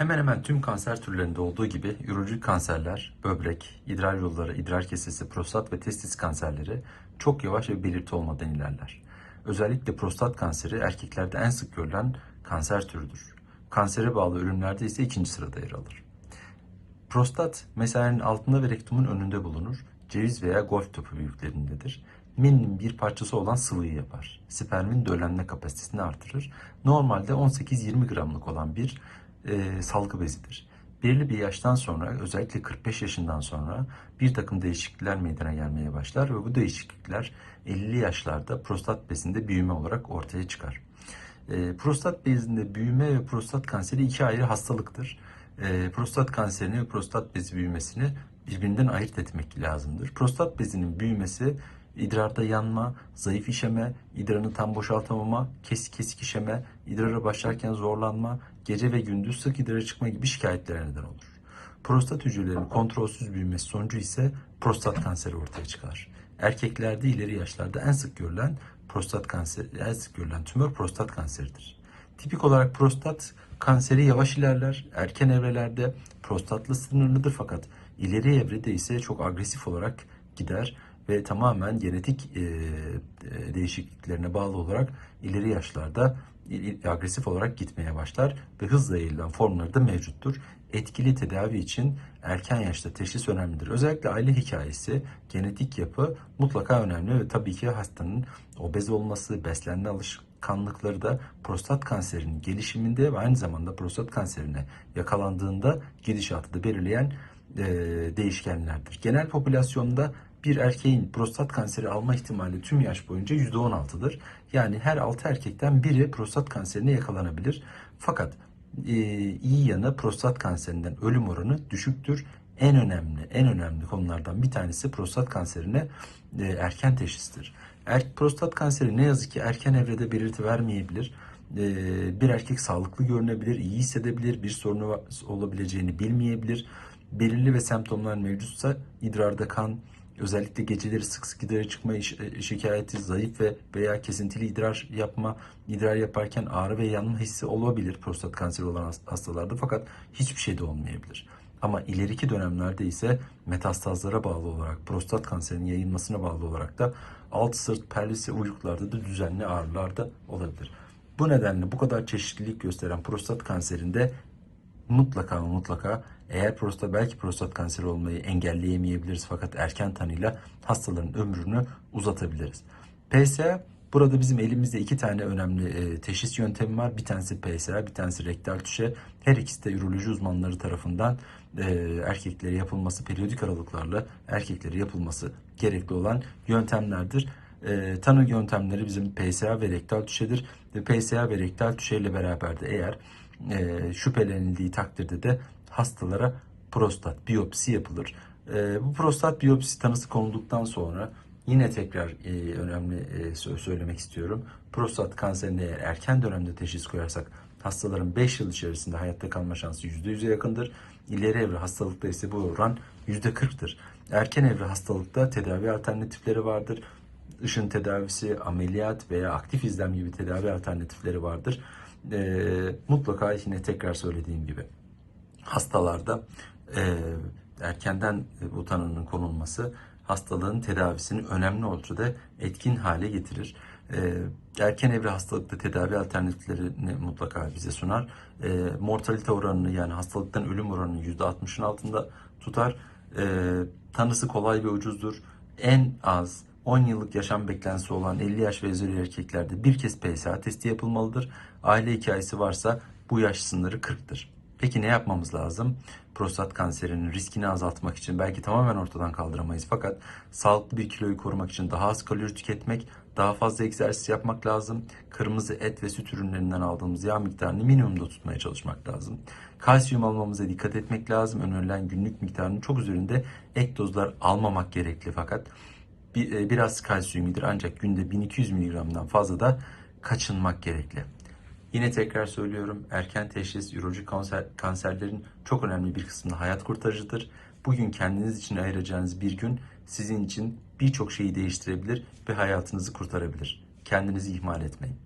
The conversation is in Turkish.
Hemen hemen tüm kanser türlerinde olduğu gibi ürolojik kanserler, böbrek, idrar yolları, idrar kesesi, prostat ve testis kanserleri çok yavaş ve belirti olmadan ilerler. Özellikle prostat kanseri erkeklerde en sık görülen kanser türüdür. Kansere bağlı ölümlerde ise ikinci sırada yer alır. Prostat mesanenin altında ve rektumun önünde bulunur. Ceviz veya golf topu büyüklerindedir. Minim bir parçası olan sıvıyı yapar. Spermin döllenme kapasitesini artırır. Normalde 18-20 gramlık olan bir e, salgı bezidir. Belirli bir yaştan sonra özellikle 45 yaşından sonra bir takım değişiklikler meydana gelmeye başlar ve bu değişiklikler 50'li yaşlarda prostat bezinde büyüme olarak ortaya çıkar. E, prostat bezinde büyüme ve prostat kanseri iki ayrı hastalıktır. E, prostat kanserini ve prostat bezi büyümesini birbirinden ayırt etmek lazımdır. Prostat bezinin büyümesi idrarda yanma, zayıf işeme, idrarını tam boşaltamama, kesik kesik işeme, idrara başlarken zorlanma, gece ve gündüz sık idrara çıkma gibi şikayetlere neden olur. Prostat hücrelerinin kontrolsüz büyümesi sonucu ise prostat kanseri ortaya çıkar. Erkeklerde ileri yaşlarda en sık görülen prostat kanseri, en sık görülen tümör prostat kanseridir. Tipik olarak prostat kanseri yavaş ilerler, erken evrelerde prostatla sınırlıdır fakat ileri evrede ise çok agresif olarak gider ve tamamen genetik e, değişikliklerine bağlı olarak ileri yaşlarda agresif olarak gitmeye başlar ve hızla yayılan formları da mevcuttur. Etkili tedavi için erken yaşta teşhis önemlidir. Özellikle aile hikayesi, genetik yapı mutlaka önemli ve tabii ki hastanın obez olması, beslenme alışkanlıkları da prostat kanserinin gelişiminde ve aynı zamanda prostat kanserine yakalandığında gidişatı da belirleyen değişkenlerdir. Genel popülasyonda bir erkeğin prostat kanseri alma ihtimali tüm yaş boyunca %16'dır. Yani her 6 erkekten biri prostat kanserine yakalanabilir. Fakat e, iyi yanı prostat kanserinden ölüm oranı düşüktür. En önemli, en önemli konulardan bir tanesi prostat kanserine e, erken teşhistir. Er, prostat kanseri ne yazık ki erken evrede belirti vermeyebilir. E, bir erkek sağlıklı görünebilir, iyi hissedebilir, bir sorunu olabileceğini bilmeyebilir. Belirli ve semptomlar mevcutsa idrarda kan, özellikle geceleri sık sık idrara çıkma e, şikayeti, zayıf ve veya kesintili idrar yapma, idrar yaparken ağrı ve yanma hissi olabilir prostat kanseri olan has- hastalarda fakat hiçbir şey de olmayabilir. Ama ileriki dönemlerde ise metastazlara bağlı olarak prostat kanserinin yayılmasına bağlı olarak da alt sırt, pelvis ve uyluklarda da düzenli ağrılar da olabilir. Bu nedenle bu kadar çeşitlilik gösteren prostat kanserinde mutlaka mutlaka eğer prostat belki prostat kanseri olmayı engelleyemeyebiliriz fakat erken tanıyla hastaların ömrünü uzatabiliriz. PSA burada bizim elimizde iki tane önemli e, teşhis yöntemi var. Bir tanesi PSA, bir tanesi rektal tüşe. Her ikisi de üroloji uzmanları tarafından e, erkeklere yapılması periyodik aralıklarla erkeklere yapılması gerekli olan yöntemlerdir. E, tanı yöntemleri bizim PSA ve rektal tüşedir. Ve PSA ve rektal tüşe beraber de eğer e, şüphelenildiği takdirde de hastalara prostat biyopsi yapılır. E, bu prostat biyopsi tanısı konulduktan sonra yine tekrar e, önemli e, sö- söylemek istiyorum. Prostat kanserine eğer erken dönemde teşhis koyarsak hastaların 5 yıl içerisinde hayatta kalma şansı %100'e yakındır. İleri evre hastalıkta ise bu oran %40'tır. Erken evre hastalıkta tedavi alternatifleri vardır ışın tedavisi, ameliyat veya aktif izlem gibi tedavi alternatifleri vardır. Ee, mutlaka yine tekrar söylediğim gibi hastalarda e, erkenden bu tanının konulması hastalığın tedavisini önemli ölçüde etkin hale getirir. Ee, erken evre hastalıkta tedavi alternatiflerini mutlaka bize sunar. Ee, mortalite oranını yani hastalıktan ölüm oranını %60'ın altında tutar. Ee, tanısı kolay ve ucuzdur. En az 10 yıllık yaşam beklentisi olan 50 yaş ve üzeri erkeklerde bir kez PSA testi yapılmalıdır. Aile hikayesi varsa bu yaş sınırı 40'tır. Peki ne yapmamız lazım? Prostat kanserinin riskini azaltmak için belki tamamen ortadan kaldıramayız fakat sağlıklı bir kiloyu korumak için daha az kalori tüketmek, daha fazla egzersiz yapmak lazım. Kırmızı et ve süt ürünlerinden aldığımız yağ miktarını minimumda tutmaya çalışmak lazım. Kalsiyum almamıza dikkat etmek lazım. Önerilen günlük miktarının çok üzerinde ek dozlar almamak gerekli fakat e, biraz kalsiyum iyidir ancak günde 1200 mg'dan fazla da kaçınmak gerekli. Yine tekrar söylüyorum erken teşhis ürolojik kanser, kanserlerin çok önemli bir kısmında hayat kurtarıcıdır. Bugün kendiniz için ayıracağınız bir gün sizin için birçok şeyi değiştirebilir ve hayatınızı kurtarabilir. Kendinizi ihmal etmeyin.